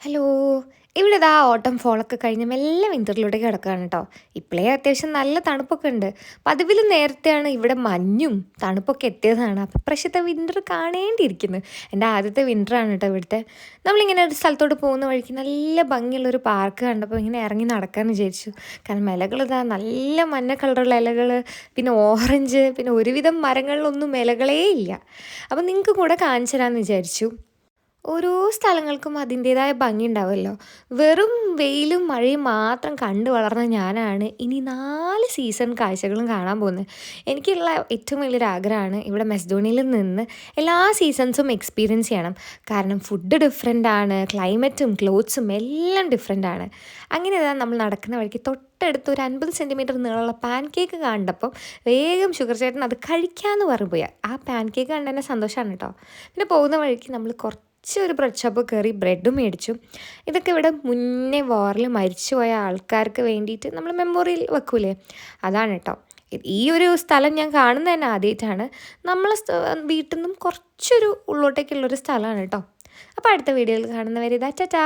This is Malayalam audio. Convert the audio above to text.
ഹലോ ഇവിടെ ഇതാ ഓട്ടം ഫോളൊക്കെ കഴിഞ്ഞ് മെല്ലെ വിന്ററിലൂടെ കിടക്കുകയാണ് കേട്ടോ ഇപ്പോഴേ അത്യാവശ്യം നല്ല തണുപ്പൊക്കെ ഉണ്ട്. പതിവിൽ നേരത്തെയാണ് ഇവിടെ മഞ്ഞും തണുപ്പൊക്കെ എത്തിയതാണ്. അപ്പം പ്രശ്നത്തെ വിന്റർ കാണേണ്ടിയിരിക്കുന്നു. എന്റെ ആദ്യത്തെ വിന്ററാണ് കേട്ടോ ഇവിടുത്തെ. നമ്മളിങ്ങനെ ഒരു സ്ഥലത്തോട്ട് പോകുന്ന വഴിക്ക് നല്ല ഭംഗിയുള്ളൊരു പാർക്ക് കണ്ടപ്പോൾ ഇങ്ങനെ ഇറങ്ങി നടക്കാമെന്ന് വിചാരിച്ചു. കാരണം ഇലകൾ ഇതാ നല്ല മഞ്ഞ കളറുള്ള ഇലകൾ പിന്നെ ഓറഞ്ച് പിന്നെ ഒരുവിധം മരങ്ങളിലൊന്നും ഇലകളേ ഇല്ല. അപ്പം നിങ്ങൾക്ക് കൂടെ കാണിച്ചു തരാമെന്ന് വിചാരിച്ചു. ഓരോ സ്ഥലങ്ങൾക്കും അതിന്റേതായ ഭംഗി ഉണ്ടാവുമല്ലോ. വെറും വെയിലും മഴയും മാത്രം കണ്ടു വളർന്ന ഞാനാണ് ഇനി നാല് സീസൺ കാഴ്ചകളും കാണാൻ പോകുന്നത്. എനിക്കുള്ള ഏറ്റവും വലിയൊരു ആഗ്രഹമാണ് ഇവിടെ മെസ്ഡോണിയിൽ നിന്ന് എല്ലാ സീസൺസും എക്സ്പീരിയൻസ് ചെയ്യണം. കാരണം ഫുഡ് ഡിഫറെന്റ് ആണ് ക്ലൈമറ്റും ക്ലോത്ത്സും എല്ലാം ഡിഫറെന്റ് ആണ്. അങ്ങനെ ഇതാ നമ്മൾ നടക്കുന്ന വഴിക്ക് തൊട്ടടുത്ത് ഒരു അൻപത് സെന്റിമീറ്റർ നീളമുള്ള പാൻ കേക്ക് കണ്ടപ്പം വേഗം ഷുഗർ ചേട്ടൻ അത് കഴിക്കാമെന്ന് പറഞ്ഞു പോയാൽ ആ പാൻ കേക്ക് കണ്ട തന്നെ സന്തോഷമാണ് കേട്ടോ. പിന്നെ പോകുന്ന വഴിക്ക് നമ്മൾ കുറച്ച് ഒരു ബ്രെഡ് കയറി ബ്രെഡും മേടിച്ചു. ഇതൊക്കെ ഇവിടെ മുന്നേ വാറിൽ മരിച്ചുപോയ ആൾക്കാർക്ക് വേണ്ടിയിട്ട് നമ്മൾ മെമ്മോറിയൽ വെക്കൂലേ? അതാണ് കേട്ടോ. ഈ ഒരു സ്ഥലം ഞാൻ കാണുന്നത് തന്നെ ആദ്യമായിട്ടാണ്. നമ്മളെ വീട്ടിൽ നിന്നും കുറച്ചൊരു ഉള്ളോട്ടേക്കുള്ളൊരു സ്ഥലമാണ് കേട്ടോ. അപ്പോൾ അടുത്ത വീഡിയോയിൽ കാണുന്നവരെ ഇതാ ടാറ്റാ